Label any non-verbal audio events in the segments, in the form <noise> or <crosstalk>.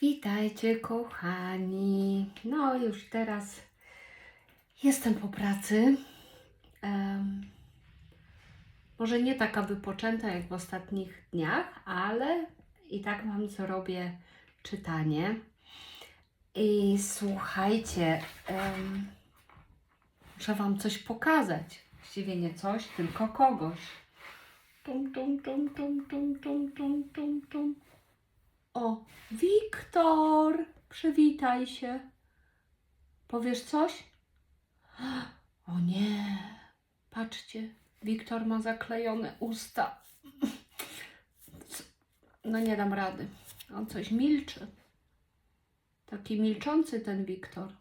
Witajcie, kochani. No, już teraz jestem po pracy. Em, może nie taka wypoczęta jak w ostatnich dniach, ale i tak mam co robię czytanie. I słuchajcie, em, muszę Wam coś pokazać. Właściwie nie coś, tylko kogoś. Tum, tum, tum, tum, tum, tum, tum, tum, tum. O, Wiktor, przywitaj się. Powiesz coś? O nie, patrzcie, Wiktor ma zaklejone usta. No nie dam rady. On coś milczy. Taki milczący ten Wiktor.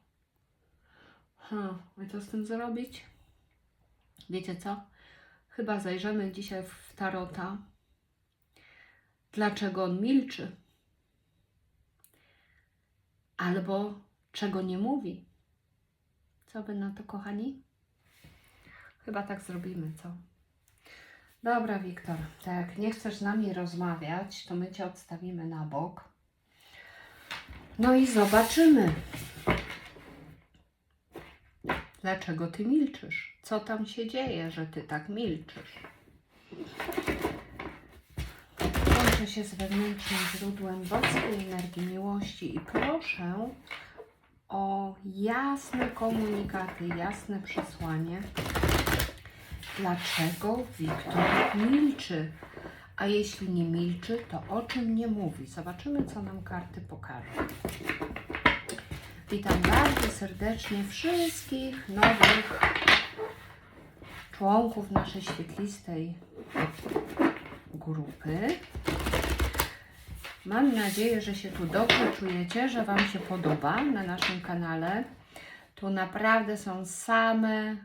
Ha, i co z tym zrobić? Wiecie co? Chyba zajrzymy dzisiaj w tarota. Dlaczego on milczy? Albo czego nie mówi? Co by na to, kochani? Chyba tak zrobimy, co? Dobra, Wiktor, tak nie chcesz z nami rozmawiać, to my cię odstawimy na bok. No i zobaczymy. Dlaczego ty milczysz? Co tam się dzieje, że ty tak milczysz? Łączę się z wewnętrznym źródłem boskiej energii miłości i proszę o jasne komunikaty, jasne przesłanie. Dlaczego Wiktor milczy? A jeśli nie milczy, to o czym nie mówi? Zobaczymy, co nam karty pokażą. Witam bardzo serdecznie wszystkich nowych członków naszej świetlistej grupy. Mam nadzieję, że się tu dobrze czujecie, że Wam się podoba na naszym kanale. Tu naprawdę są same,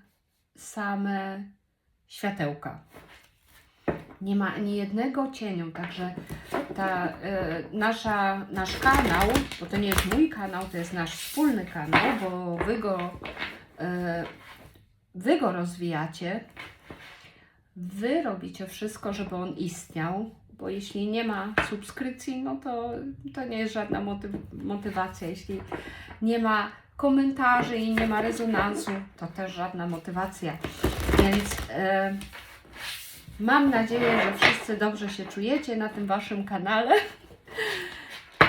same światełka. Nie ma ani jednego cieniu, także ta e, nasza, nasz kanał, bo to nie jest mój kanał, to jest nasz wspólny kanał, bo Wy go, e, wy go rozwijacie. Wy robicie wszystko, żeby on istniał, bo jeśli nie ma subskrypcji, no to, to nie jest żadna motyw- motywacja. Jeśli nie ma komentarzy i nie ma rezonansu, to też żadna motywacja. Więc e, mam nadzieję, że wszyscy dobrze się czujecie na tym Waszym kanale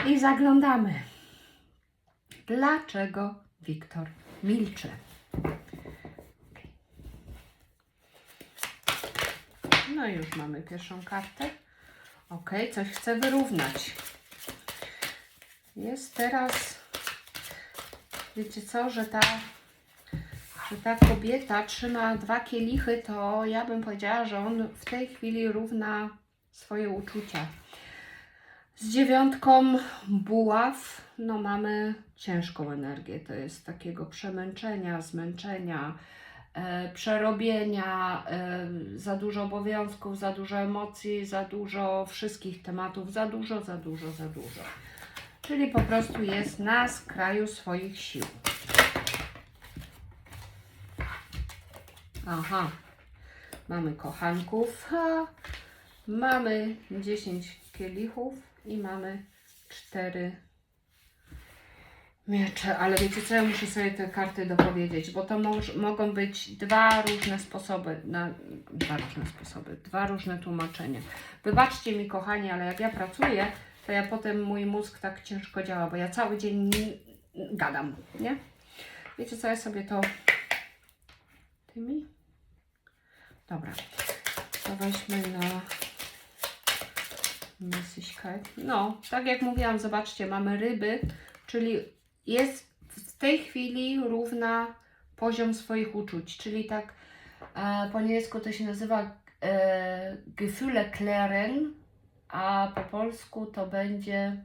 i zaglądamy. Dlaczego Wiktor milczy? No już mamy pierwszą kartę. Ok, coś chcę wyrównać. Jest teraz, wiecie co, że ta, że ta kobieta trzyma dwa kielichy, to ja bym powiedziała, że on w tej chwili równa swoje uczucia. Z dziewiątką buław, no mamy ciężką energię. To jest takiego przemęczenia, zmęczenia, przerobienia, e, za dużo obowiązków, za dużo emocji, za dużo wszystkich tematów, za dużo, za dużo, za dużo. Czyli po prostu jest na skraju swoich sił. Aha, mamy kochanków, ha, mamy 10 kielichów i mamy 4 miecze. Ale wiecie co, ja muszę sobie te karty dopowiedzieć, bo to moż, mogą być dwa różne sposoby, na, dwa różne sposoby, dwa różne tłumaczenia. Wybaczcie mi kochani, ale jak ja pracuję, to ja potem mój mózg tak ciężko działa, bo ja cały dzień gadam, nie? Wiecie co, ja sobie to tymi? Dobra, to weźmy na Mysyśkę. No, tak jak mówiłam, zobaczcie, mamy ryby, czyli jest w tej chwili równa poziom swoich uczuć, czyli tak e, po niemiecku to się nazywa e, Gefühle klären, a po polsku to będzie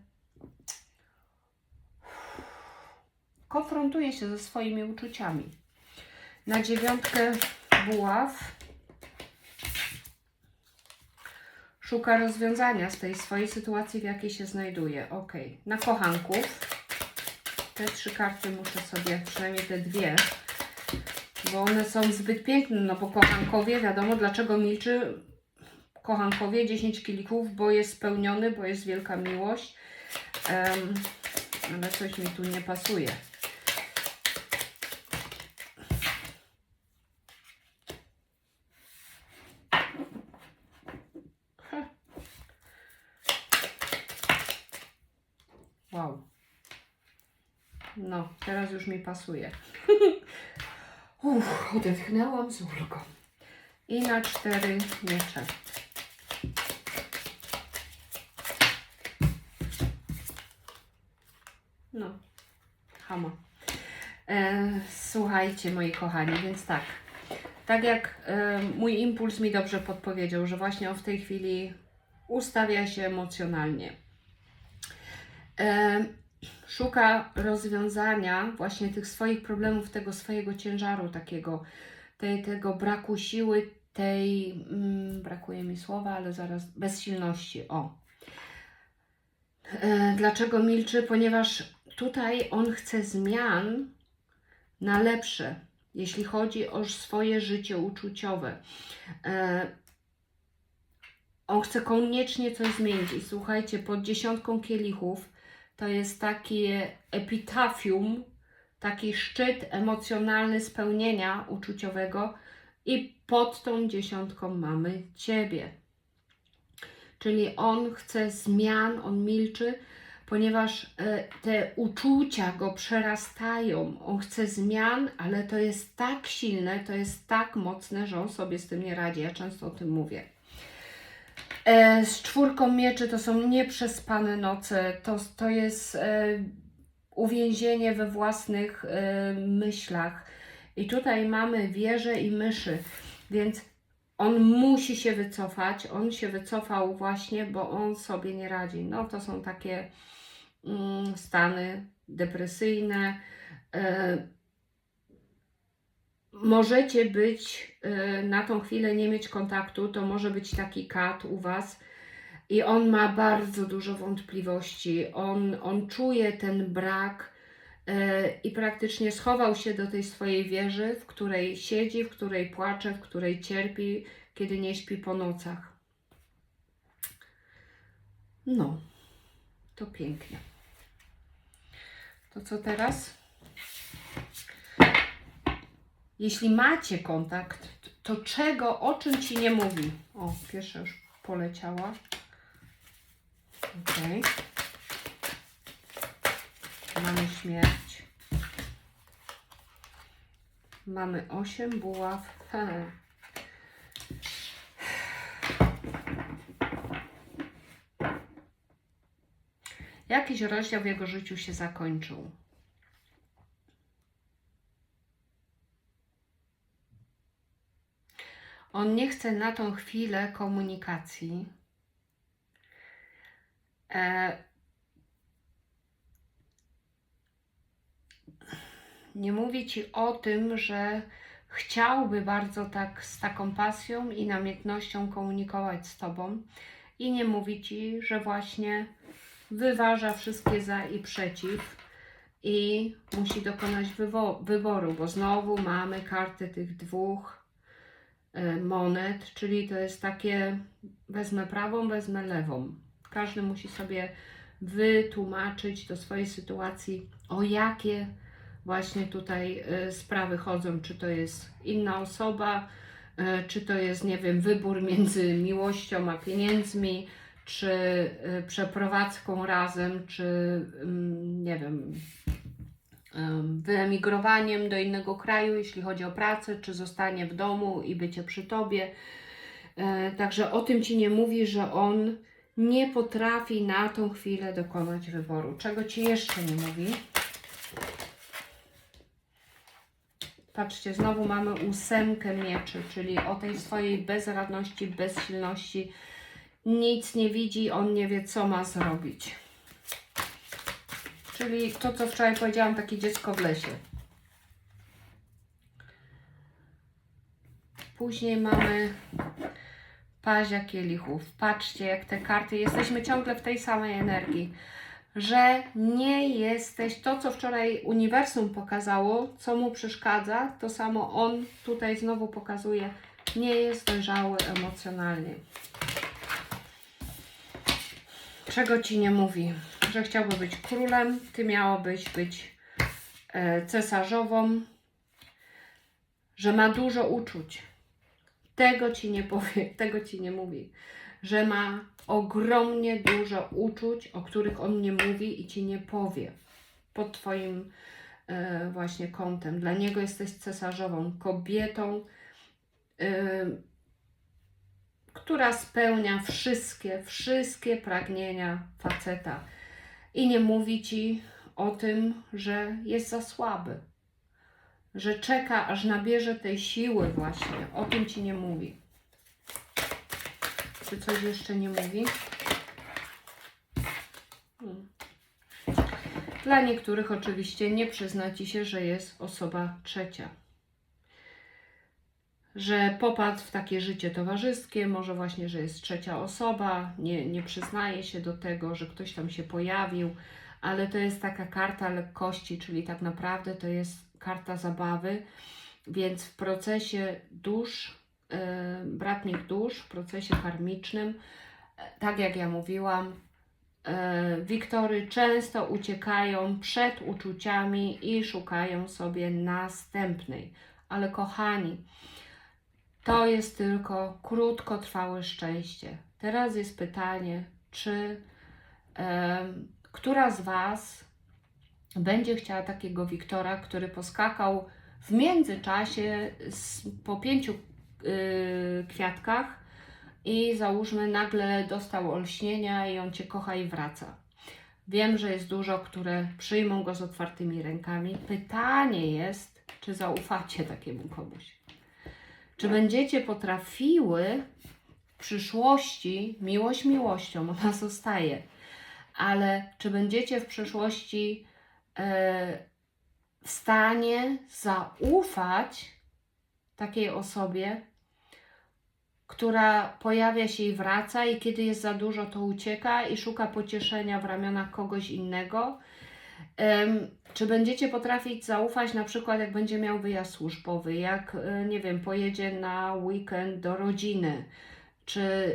konfrontuje się ze swoimi uczuciami. Na dziewiątkę buław szuka rozwiązania z tej swojej sytuacji, w jakiej się znajduje. Ok, na kochanków te trzy karty muszę sobie, przynajmniej te dwie, bo one są zbyt piękne, no bo kochankowie, wiadomo dlaczego milczy kochankowie 10 kilików, bo jest spełniony, bo jest wielka miłość. Em, ale coś mi tu nie pasuje. Wow. No, teraz już mi pasuje. <laughs> Uff, odetchnęłam z ulgą. I na cztery miecze. No, hama. E, słuchajcie, moi kochani, więc tak. Tak jak e, mój impuls mi dobrze podpowiedział, że właśnie on w tej chwili ustawia się emocjonalnie. E, szuka rozwiązania właśnie tych swoich problemów, tego swojego ciężaru takiego, tej, tego braku siły, tej, mm, brakuje mi słowa, ale zaraz, bezsilności, o. E, dlaczego milczy? Ponieważ tutaj on chce zmian na lepsze, jeśli chodzi o swoje życie uczuciowe. E, on chce koniecznie coś zmienić i słuchajcie, pod dziesiątką kielichów to jest takie epitafium, taki szczyt emocjonalny spełnienia uczuciowego i pod tą dziesiątką mamy Ciebie. Czyli on chce zmian, on milczy, ponieważ e, te uczucia go przerastają. On chce zmian, ale to jest tak silne, to jest tak mocne, że on sobie z tym nie radzi. Ja często o tym mówię. E, z czwórką mieczy to są nieprzespane noce, to, to jest e, uwięzienie we własnych e, myślach. I tutaj mamy wieże i myszy, więc on musi się wycofać. On się wycofał właśnie, bo on sobie nie radzi. No to są takie mm, stany depresyjne. Możecie być e, na tą chwilę nie mieć kontaktu, to może być taki kat u Was i on ma bardzo dużo wątpliwości. On, on czuje ten brak e, i praktycznie schował się do tej swojej wieży, w której siedzi, w której płacze, w której cierpi, kiedy nie śpi po nocach. No, to pięknie. To co teraz? Jeśli macie kontakt, to czego, o czym ci nie mówi? O, pierwsza już poleciała. Ok. Mamy śmierć. Mamy osiem buław. Jakiś rozdział w jego życiu się zakończył. On nie chce na tą chwilę komunikacji. E, nie mówi ci o tym, że chciałby bardzo tak z taką pasją i namiętnością komunikować z tobą, i nie mówi ci, że właśnie wyważa wszystkie za i przeciw i musi dokonać wyboru, bo znowu mamy kartę tych dwóch monet, czyli to jest takie wezmę prawą, wezmę lewą. Każdy musi sobie wytłumaczyć do swojej sytuacji, o jakie właśnie tutaj e, sprawy chodzą, czy to jest inna osoba, e, czy to jest, nie wiem, wybór między miłością a pieniędzmi, czy e, przeprowadzką razem, czy mm, nie wiem, em, wyemigrowaniem do innego kraju, jeśli chodzi o pracę, czy zostanie w domu i bycie przy tobie. E, Także o tym ci nie mówi, że on nie potrafi na tą chwilę dokonać wyboru. Czego ci jeszcze nie mówi? Patrzcie, znowu mamy ósemkę mieczy, czyli o tej swojej bezradności, bezsilności. Nic nie widzi, on nie wie, co ma zrobić. Czyli to, co wczoraj powiedziałam, takie dziecko w lesie. Później mamy pazia kielichów. Patrzcie, jak te karty, jesteśmy ciągle w tej samej energii, że nie jesteś, to co wczoraj uniwersum pokazało, co mu przeszkadza, to samo on tutaj znowu pokazuje, nie jest dojrzały emocjonalnie. Czego ci nie mówi? Że chciałby być królem, ty miałobyś być e, cesarzową, że ma dużo uczuć. Tego ci nie powie, <laughs> tego ci nie mówi. Że ma ogromnie dużo uczuć, o których on nie mówi i ci nie powie. Pod twoim e, właśnie kątem. Dla niego jesteś cesarzową, kobietą, e, która spełnia wszystkie, wszystkie pragnienia faceta. I nie mówi ci o tym, że jest za słaby, że czeka, aż nabierze tej siły właśnie. O tym ci nie mówi. Czy coś jeszcze nie mówi? Hmm. Dla niektórych oczywiście nie przyzna ci się, że jest osoba trzecia. Że popadł w takie życie towarzyskie, może właśnie, że jest trzecia osoba, nie, nie przyznaje się do tego, że ktoś tam się pojawił, ale to jest taka karta lekkości, czyli tak naprawdę to jest karta zabawy, więc w procesie dusz, yy, bratnich dusz, w procesie karmicznym, tak jak ja mówiłam, e, Wiktory często uciekają przed uczuciami i szukają sobie następnej. Ale kochani, to jest tylko krótkotrwałe szczęście. Teraz jest pytanie, czy em, która z Was będzie chciała takiego Wiktora, który poskakał w międzyczasie z, po pięciu y, kwiatkach i załóżmy nagle dostał olśnienia i on Cię kocha i wraca. Wiem, że jest dużo, które przyjmą go z otwartymi rękami. Pytanie jest, czy zaufacie takiemu komuś. Czy będziecie potrafiły w przyszłości, miłość miłością, ona zostaje, ale czy będziecie w przyszłości e, w stanie zaufać takiej osobie, która pojawia się i wraca, i kiedy jest za dużo, to ucieka i szuka pocieszenia w ramionach kogoś innego. Czy będziecie potrafić zaufać, na przykład, jak będzie miał wyjazd służbowy, jak, e, nie wiem, pojedzie na weekend do rodziny, czy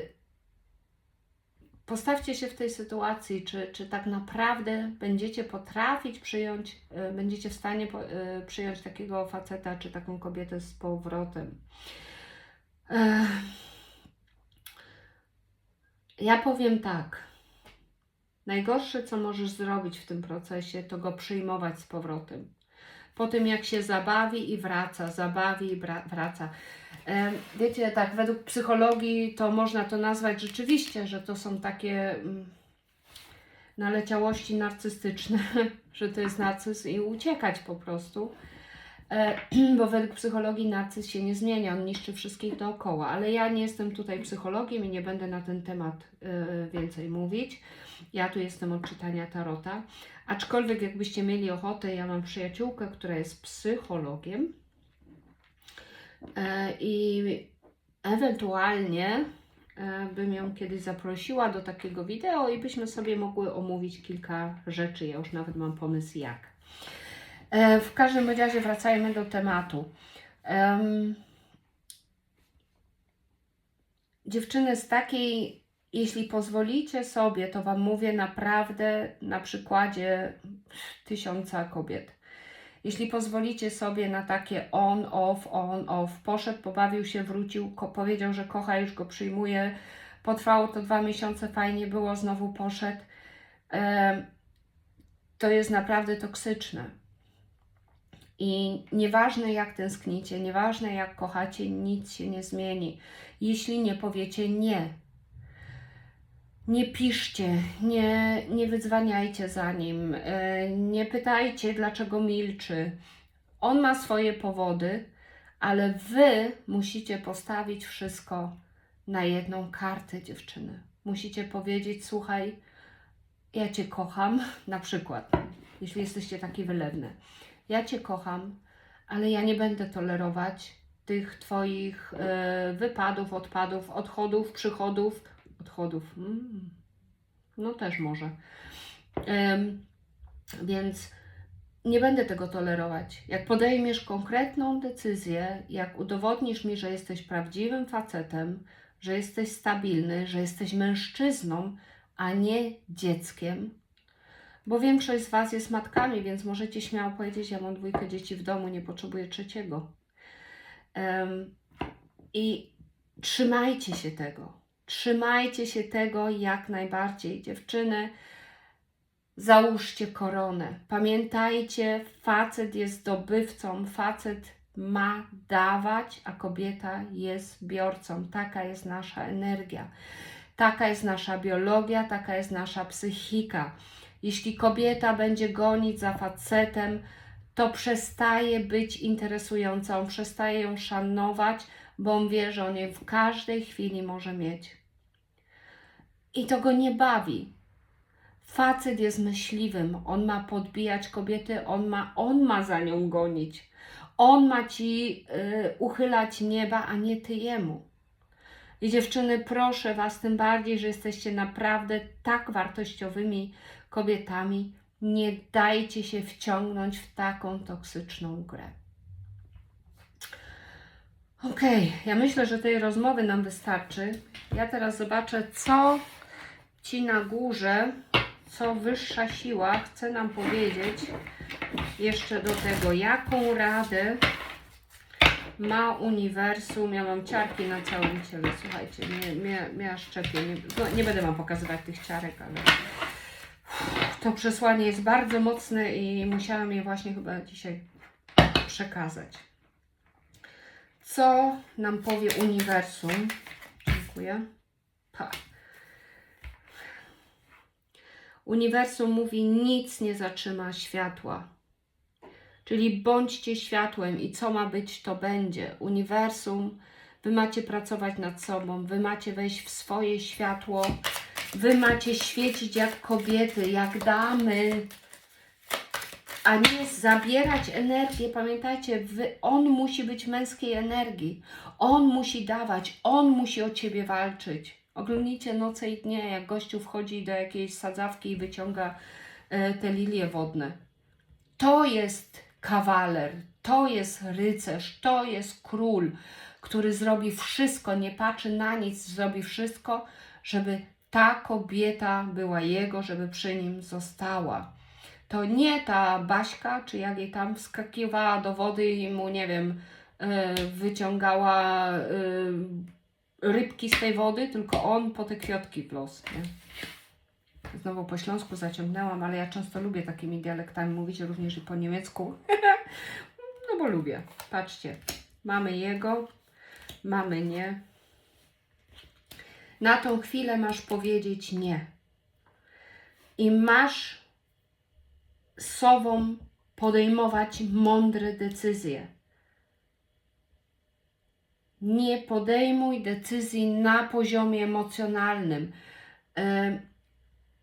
postawcie się w tej sytuacji, czy, czy tak naprawdę będziecie potrafić przyjąć, e, będziecie w stanie e, przyjąć takiego faceta, czy taką kobietę z powrotem. Ja powiem tak. Najgorsze, co możesz zrobić w tym procesie, to go przyjmować z powrotem. Po tym, jak się zabawi i wraca, zabawi i wraca. Wiecie, tak, według psychologii to można to nazwać rzeczywiście, że to są takie mm, naleciałości narcystyczne, <laughs> że to jest narcyz i uciekać po prostu. E, <clears throat> Bo według psychologii narcyz się nie zmienia, on niszczy wszystkich dookoła. Ale ja nie jestem tutaj psychologiem i nie będę na ten temat e, więcej mówić. Ja tu jestem od czytania tarota. Aczkolwiek, jakbyście mieli ochotę, ja mam przyjaciółkę, która jest psychologiem e, i ewentualnie bym ją kiedyś zaprosiła do takiego wideo i byśmy sobie mogły omówić kilka rzeczy. Ja już nawet mam pomysł jak. E, W każdym razie wracajmy do tematu. Em, dziewczyny z takiej, jeśli pozwolicie sobie, to Wam mówię naprawdę na przykładzie tysiąca kobiet. Jeśli pozwolicie sobie na takie on, off, on, off, poszedł, pobawił się, wrócił, powiedział, że kocha, już go przyjmuje, potrwało to dwa miesiące, fajnie było, znowu poszedł, to jest naprawdę toksyczne. I nieważne jak tęsknicie, nieważne jak kochacie, nic się nie zmieni, jeśli nie powiecie nie. Nie piszcie, nie, nie wydzwaniajcie za nim, e, nie pytajcie, dlaczego milczy. On ma swoje powody, ale wy musicie postawić wszystko na jedną kartę, dziewczyny. Musicie powiedzieć: Słuchaj, ja cię kocham, na przykład, jeśli jesteście takie wylewne. Ja cię kocham, ale ja nie będę tolerować tych twoich e, wypadów, odpadów, odchodów, przychodów, odchodów. Mm. No też może. Em, więc nie będę tego tolerować. Jak podejmiesz konkretną decyzję, jak udowodnisz mi, że jesteś prawdziwym facetem, że jesteś stabilny, że jesteś mężczyzną, a nie dzieckiem, Bo większość z Was jest matkami, więc możecie śmiało powiedzieć: Ja mam dwójkę dzieci w domu, nie potrzebuję trzeciego. Em, I trzymajcie się tego. Trzymajcie się tego jak najbardziej, dziewczyny. Załóżcie koronę. Pamiętajcie, facet jest zdobywcą, facet ma dawać, a kobieta jest biorcą. Taka jest nasza energia. Taka jest nasza biologia, taka jest nasza psychika. Jeśli kobieta będzie gonić za facetem, to przestaje być interesująca, on przestaje ją szanować, bo on wie, że on jej w każdej chwili może mieć. I to go nie bawi. Facet jest myśliwym, on ma podbijać kobiety, on ma, on ma za nią gonić. On ma ci y, uchylać nieba, a nie ty jemu. I dziewczyny, proszę Was, tym bardziej, że jesteście naprawdę tak wartościowymi kobietami, nie dajcie się wciągnąć w taką toksyczną grę. Okej, ja myślę, że tej rozmowy nam wystarczy. Ja teraz zobaczę, co ci na górze, co wyższa siła chce nam powiedzieć jeszcze do tego, jaką radę ma uniwersum. Ja mam ciarki na całym ciele, słuchajcie, mnie, mnie, mnie szczepię. Nie, no, nie będę Wam pokazywać tych ciarek, ale to przesłanie jest bardzo mocne i musiałam je właśnie chyba dzisiaj przekazać. Co nam powie uniwersum? Dziękuję. Pa. Uniwersum mówi: nic nie zatrzyma światła. Czyli bądźcie światłem i co ma być, to będzie. Uniwersum, wy macie pracować nad sobą, wy macie wejść w swoje światło, wy macie świecić jak kobiety, jak damy, a nie zabierać energię. Pamiętajcie, wy, on musi być męskiej energii, on musi dawać, on musi o ciebie walczyć. Oglądnijcie noce i dnie, jak gościu wchodzi do jakiejś sadzawki i wyciąga e, te lilie wodne. To jest kawaler, to jest rycerz, to jest król, który zrobi wszystko, nie patrzy na nic, zrobi wszystko, żeby ta kobieta była jego, żeby przy nim została. To nie ta Baśka, czy jak jej tam wskakiwała do wody i mu, nie wiem, e, wyciągała e, rybki z tej wody, tylko on po te kwiotki w los. Nie? Znowu po śląsku zaciągnęłam, ale ja często lubię takimi dialektami mówić, również i po niemiecku. <laughs> no bo lubię. Patrzcie, mamy jego, mamy nie. Na tą chwilę masz powiedzieć nie. I masz sobą podejmować mądre decyzje. Nie podejmuj decyzji na poziomie emocjonalnym. Em,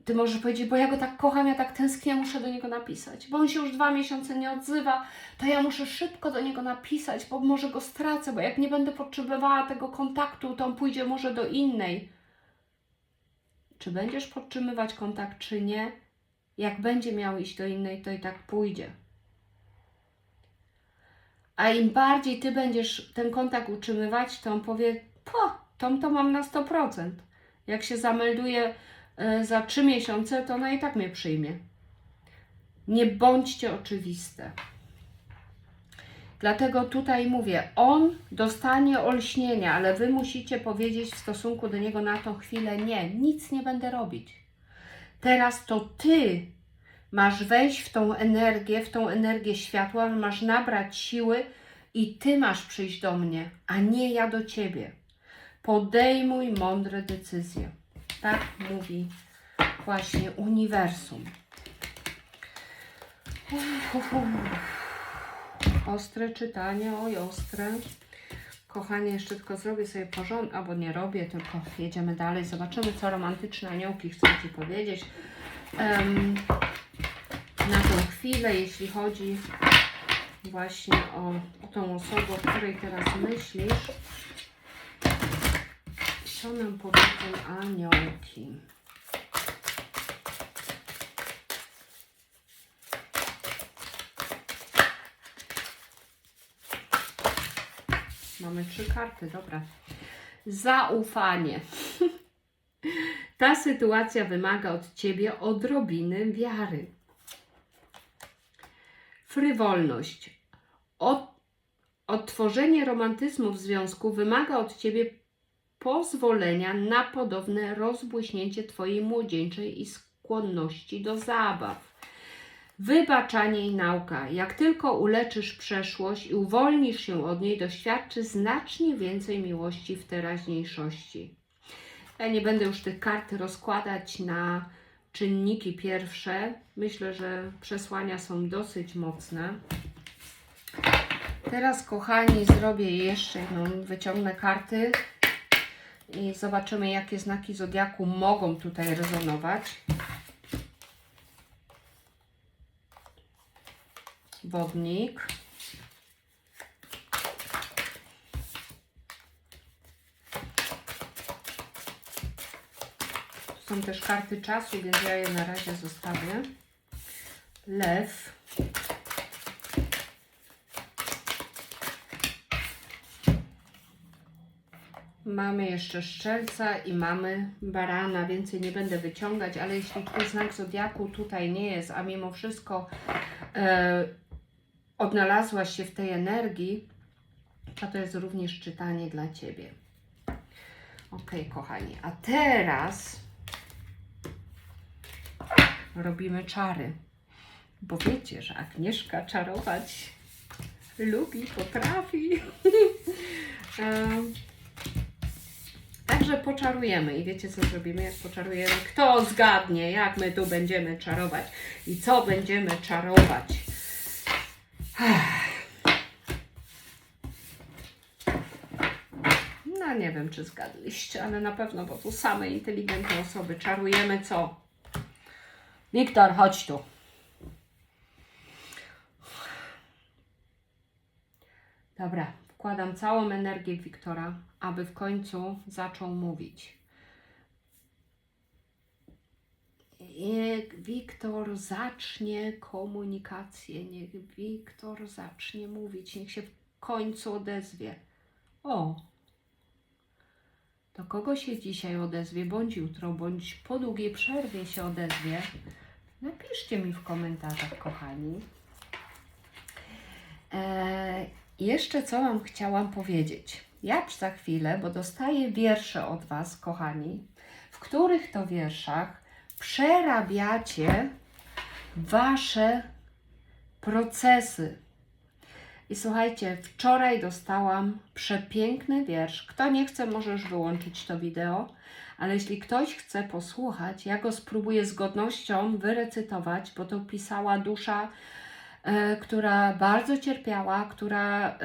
ty możesz powiedzieć, bo ja go tak kocham, ja tak tęsknię, muszę do niego napisać. Bo on się już dwa miesiące nie odzywa, to ja muszę szybko do niego napisać, bo może go stracę, bo jak nie będę potrzebowała tego kontaktu, to on pójdzie może do innej. Czy będziesz podtrzymywać kontakt, czy nie? Jak będzie miał iść do innej, to i tak pójdzie. A im bardziej ty będziesz ten kontakt utrzymywać, to on powie, po, to, to mam na 100%. Jak się zamelduje za 3 miesiące, to ona i tak mnie przyjmie. Nie bądźcie oczywiste. Dlatego tutaj mówię, on dostanie olśnienia, ale wy musicie powiedzieć w stosunku do niego na tą chwilę nie, nic nie będę robić. Teraz to ty masz wejść w tą energię, w tą energię światła, masz nabrać siły i ty masz przyjść do mnie, a nie ja do ciebie. Podejmuj mądre decyzje. Tak mówi właśnie uniwersum. Uf, uf, uf. Ostre czytanie, oj ostre. Kochanie, jeszcze tylko zrobię sobie porządek, albo nie robię, tylko jedziemy dalej. Zobaczymy, co romantyczne aniołki chcą Ci powiedzieć. Em, na tą chwilę, jeśli chodzi właśnie o, o tą osobę, o której teraz myślisz. Co nam powiedzą aniołki? Mamy trzy karty, dobra. Zaufanie. <laughs> Ta sytuacja wymaga od ciebie odrobiny wiary. Frywolność. Od, odtworzenie romantyzmu w związku wymaga od ciebie pozwolenia na podobne rozbłyśnięcie twojej młodzieńczej i skłonności do zabaw. Wybaczanie i nauka. Jak tylko uleczysz przeszłość i uwolnisz się od niej, doświadczy znacznie więcej miłości w teraźniejszości. Ja nie będę już tych kart rozkładać na czynniki pierwsze. Myślę, że przesłania są dosyć mocne. Teraz, kochani, zrobię jeszcze jedną, wyciągnę karty i zobaczymy, jakie znaki zodiaku mogą tutaj rezonować. Wodnik. Są też karty czasu, więc ja je na razie zostawię. Lew. Mamy jeszcze szczelca i mamy barana, więcej nie będę wyciągać, ale jeśli twój znak zodiaku tutaj nie jest, a mimo wszystko e, odnalazłaś się w tej energii, to to jest również czytanie dla Ciebie. Ok, kochani, a teraz robimy czary, bo wiecie, że Agnieszka czarować lubi, potrafi. <laughs> Em, Także poczarujemy i wiecie co zrobimy, jak poczarujemy? Kto zgadnie, jak my tu będziemy czarować i co będziemy czarować? No nie wiem, czy zgadliście, ale na pewno, bo tu same inteligentne osoby czarujemy co? Wiktor, chodź tu. Dobra, wkładam całą energię Wiktora, aby w końcu zaczął mówić. Niech Wiktor zacznie komunikację, niech Wiktor zacznie mówić, niech się w końcu odezwie. O, do kogo się dzisiaj odezwie, bądź jutro, bądź po długiej przerwie się odezwie? Napiszcie mi w komentarzach, kochani. Eee, jeszcze co Wam chciałam powiedzieć. Ja za chwilę, bo dostaję wiersze od Was, kochani, w których to wierszach przerabiacie Wasze procesy. I słuchajcie, wczoraj dostałam przepiękny wiersz. Kto nie chce, może już wyłączyć to wideo, ale jeśli ktoś chce posłuchać, ja go spróbuję z godnością wyrecytować, bo to pisała dusza, która bardzo cierpiała, która.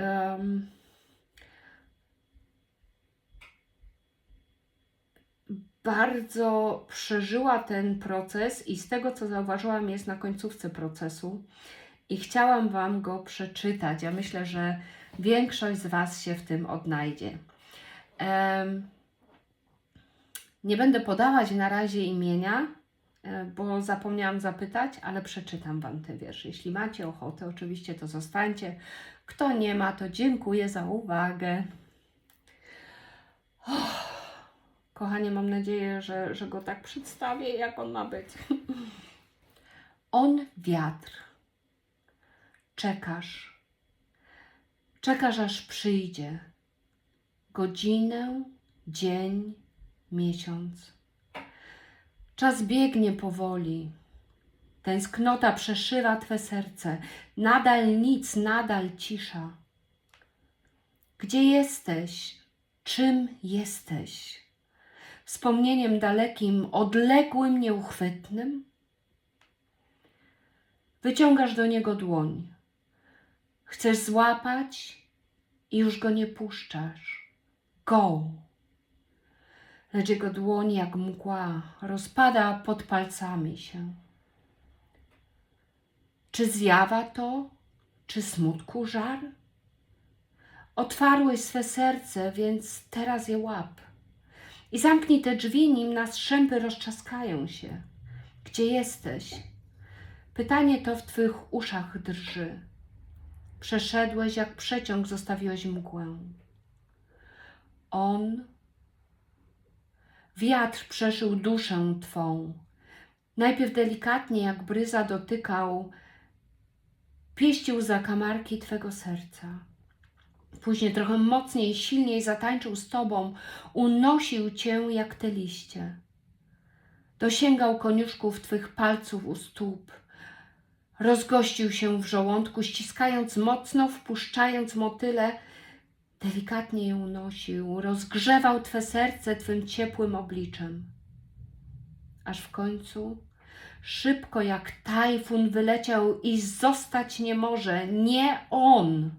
bardzo przeżyła ten proces i z tego co zauważyłam jest na końcówce procesu i chciałam Wam go przeczytać. Ja myślę, że większość z Was się w tym odnajdzie. Em, nie będę podawać na razie imienia, e, bo zapomniałam zapytać, ale przeczytam Wam te wiersze. Jeśli macie ochotę, oczywiście to zostańcie. Kto nie ma, to dziękuję za uwagę. Kochanie, mam nadzieję, że, że go tak przedstawię, jak on ma być. <laughs> On wiatr. Czekasz. Czekasz, aż przyjdzie. Godzinę, dzień, miesiąc. Czas biegnie powoli. Tęsknota przeszywa Twe serce. Nadal nic, nadal cisza. Gdzie jesteś? Czym jesteś? Wspomnieniem dalekim, odległym, nieuchwytnym? Wyciągasz do niego dłoń. Chcesz złapać i już go nie puszczasz. Go! Lecz jego dłoń jak mgła rozpada pod palcami się. Czy zjawa to, czy smutku żar? Otwarłeś swe serce, więc teraz je łap. I zamknij te drzwi, nim nas strzępy roztrzaskają się. Gdzie jesteś? Pytanie to w Twych uszach drży. Przeszedłeś jak przeciąg, zostawiłeś mgłę. On Wiatr przeszył duszę Twą. Najpierw delikatnie, jak bryza dotykał, pieścił zakamarki Twego serca. Później trochę mocniej, silniej zatańczył z Tobą, unosił Cię jak te liście. Dosięgał koniuszków Twych palców u stóp. Rozgościł się w żołądku, ściskając mocno, wpuszczając motyle, delikatnie je unosił, rozgrzewał Twe serce Twym ciepłym obliczem. Aż w końcu szybko jak tajfun wyleciał i zostać nie może, nie on.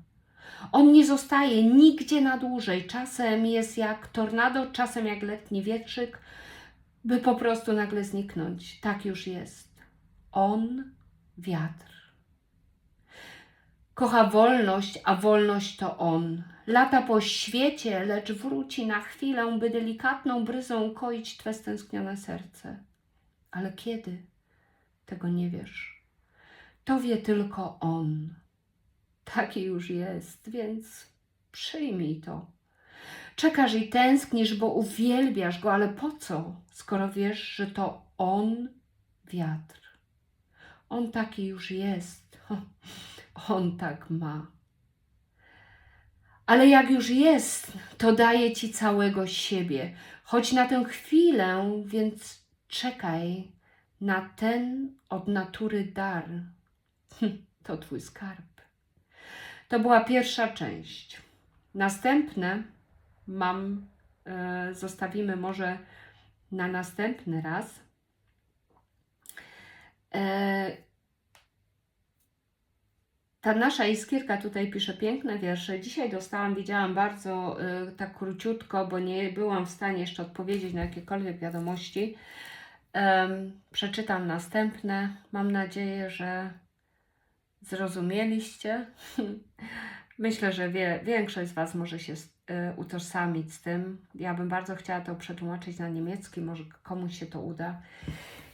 On nie zostaje nigdzie na dłużej. Czasem jest jak tornado, czasem jak letni wietrzyk, by po prostu nagle zniknąć. Tak już jest. On, wiatr. Kocha wolność, a wolność to on. Lata po świecie, lecz wróci na chwilę, by delikatną bryzą koić Twe stęsknione serce. Ale kiedy? Tego nie wiesz. To wie tylko on. Taki już jest, więc przyjmij to. Czekasz i tęsknisz, bo uwielbiasz go, ale po co, skoro wiesz, że to on wiatr? On taki już jest. <laughs> On tak ma. Ale jak już jest, to daje ci całego siebie, choć na tę chwilę, więc czekaj na ten od natury dar. To twój skarb. To była pierwsza część. Następne mam, e, zostawimy może na następny raz. E, ta nasza iskierka tutaj pisze piękne wiersze. Dzisiaj dostałam, widziałam bardzo e, tak króciutko, bo nie byłam w stanie jeszcze odpowiedzieć na jakiekolwiek wiadomości. Em, przeczytam następne. Mam nadzieję, że zrozumieliście. <laughs> Myślę, że wie, większość z Was może się y, utożsamić z tym. Ja bym bardzo chciała to przetłumaczyć na niemiecki, może komuś się to uda.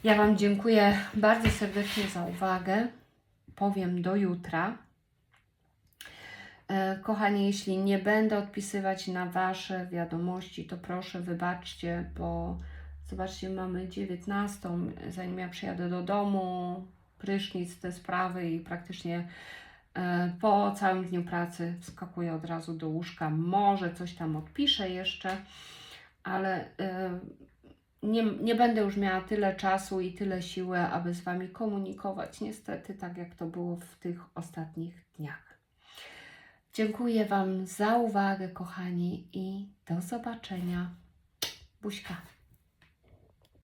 Ja Wam dziękuję bardzo serdecznie za uwagę. Powiem do jutra. E, Kochani, jeśli nie będę odpisywać na Wasze wiadomości, to proszę wybaczcie, bo zobaczcie, mamy 19, zanim ja przyjadę do domu, prysznic, te sprawy i praktycznie e, po całym dniu pracy wskakuję od razu do łóżka. Może coś tam odpiszę jeszcze, ale e, nie, nie będę już miała tyle czasu i tyle siły, aby z Wami komunikować, niestety, tak jak to było w tych ostatnich dniach. Dziękuję Wam za uwagę, kochani, i do zobaczenia. Buźka.